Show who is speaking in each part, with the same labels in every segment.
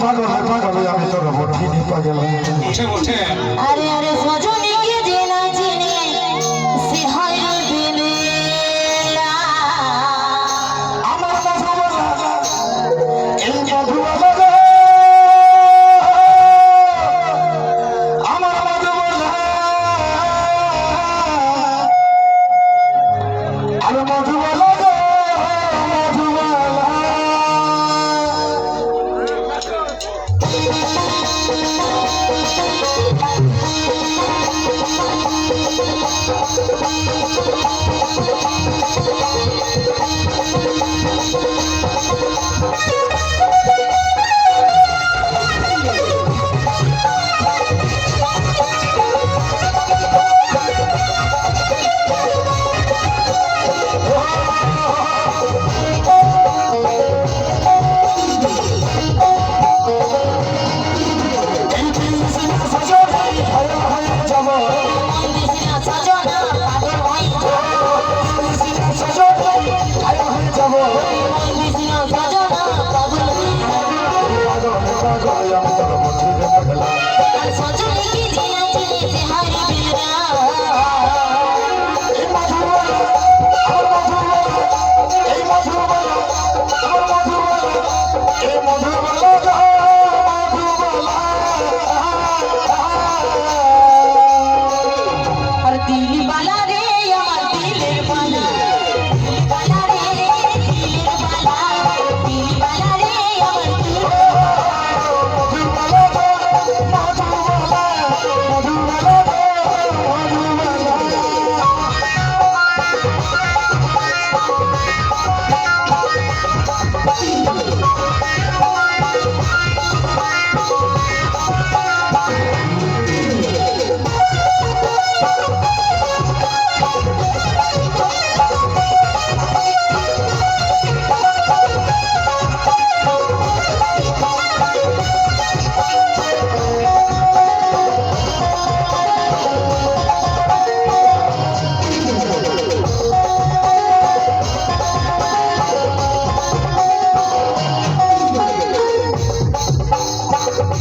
Speaker 1: পাগল পাগল আমি তোর বঠিনি পাগল
Speaker 2: আরে আরে সজা
Speaker 1: Madhubala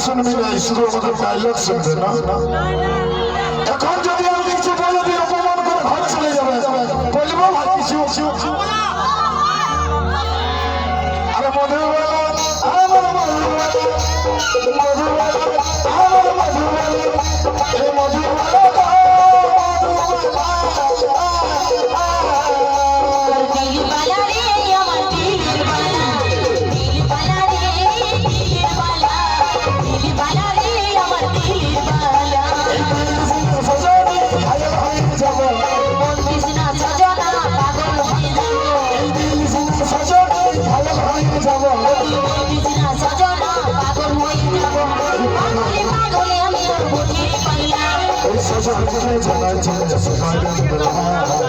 Speaker 1: Nasıl müneşri olur, aylak sındırına? When you. touch the fire,